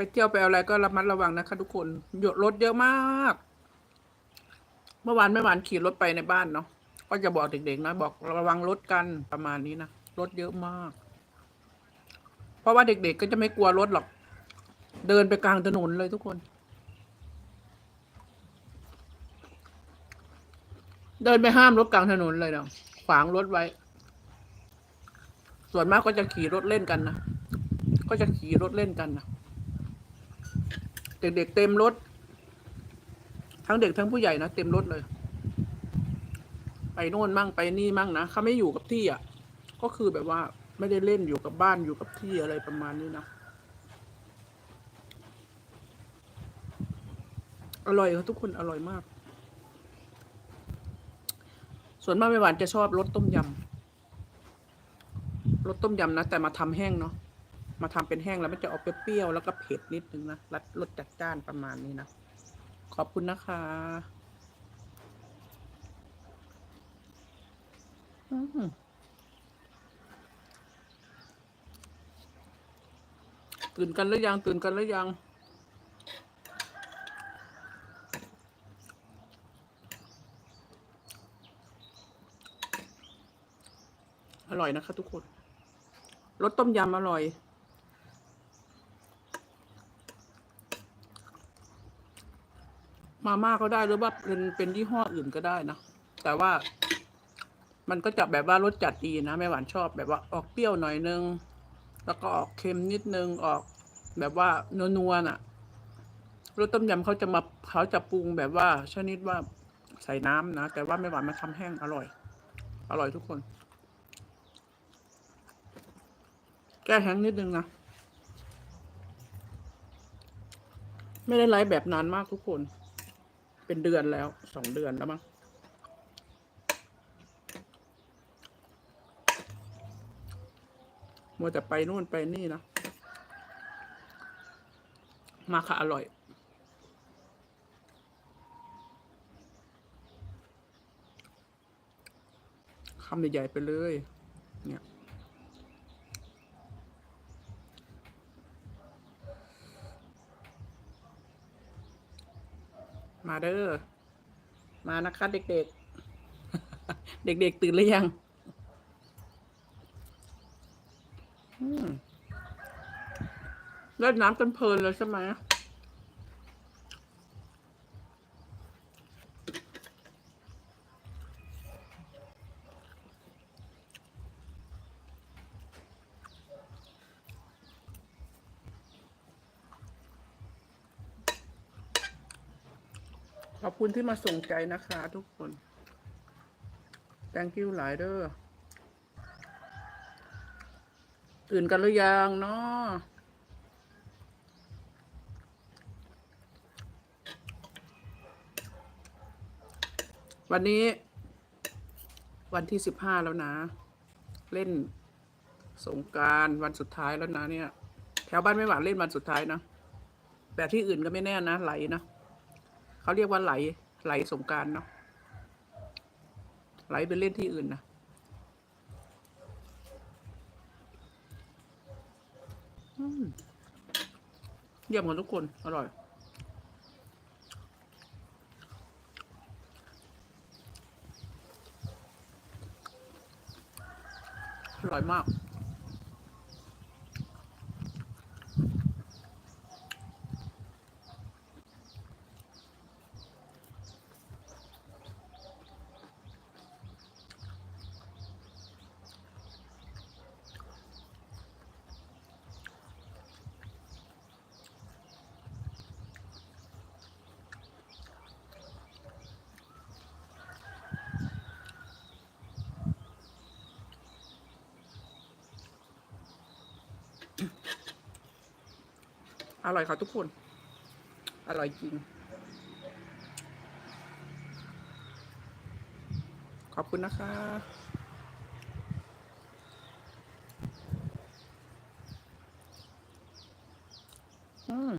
ไปเที่ยวไปอะไรก็ระมัดระวังนะคะทุกคนหยดรถเยอะมาก เมื่อวานไม่หวานขี่รถไปในบ้านเนาะก็จะบอกเด็กๆนะบอกระวังรถกันประมาณนี้นะรถเยอะมาก เพราะว่าเด็กๆก็จะไม่กลัวรถหรอก เดินไปกลางถนนเลยทุกคน เดินไปห้ามรถกลางถนนเลยเนาะขวางรถไว้ ส่วนมากก็จะขี่รถเล่นกันนะก็จะขี่รถเล่นกันนะ เด็กๆเต็มรถ ทั้งเด็กทั้งผู้ใหญ่นะเต็มรถเลย ไปโน่นมั่งไปนี่มั่งนะเขาไม่อยู่กับที่อะ ก็คือแบบว่าไม่ได้เล่นอยู่กับบ้านอยู่กับที่อะไรประมาณนี้นะ อร่อยครับทุกคนอร่อยมาก ส่วนมากไม่หวานจะชอบรสต้มยำรสต้มยำนะ แต่มาทำแห้งเนาะ มาทำเป็นแห้งแล้วมันจะออกเปรี้ยวๆแล้วก็เผ็ดนิดนึงนะรสรสจัดจ้านประมาณนี้นะ ขอบคุณนะคะอืมตื่นกันหรือยัง ตื่นกันหรือยังอร่อยนะคะทุกคน รสต้มยำอร่อย มาม่าก็ได้หรือว่าเป็นเป็นยี่ห้ออื่นก็ได้นะแต่ว่า มันก็จะแบบว่ารสจัดดีนะแม่หวานชอบแบบว่าออกเปรี้ยวหน่อยนึง แล้วก็ออกเค็มนิดนึงออก แบบว่านัวๆน่ะรสต้มยำเขาจะมาเขาจะปรุงแบบว่าชนิดว่าใส่น้ำนะแต่ว่าแม่หวานมาทำแห้งอร่อย อร่อยทุกคน แก้แห้งนิดนึงนะไม่ได้ไลฟ์แบบนานมากทุกคน เป็นเดือนแล้วสองเดือนแล้วมั้งมัวแต่ไปนู่นไปนี่นะ มาค่ะอร่อย คำใหญ่ๆไปเลย เนี่ย มาเด้อ มานะคะเด็กๆ เด็กๆ ตื่นหรือยังเล่นน้ำกันเพลินเลยใช่ไหม ขอบคุณที่มาส่งใจนะคะทุกคน thank you หลายเด้อตื่นกันหรือยังเนาะวันนี้ วันที่สิบห้าแล้วนะ เล่นสงการวันสุดท้ายแล้วนะเนี่ย แถวบ้านไม่หวานเล่นวันสุดท้ายนะ แต่ที่อื่นก็ไม่แน่นะไหลนะ เขาเรียกว่าไหลไหลสงการเนาะไหลไปเล่นที่อื่นนะเยี่ยมกันทุกคน อร่อย อร่อยมาก อร่อยค่ะทุกคน อร่อยจริง ขอบคุณนะคะ อืม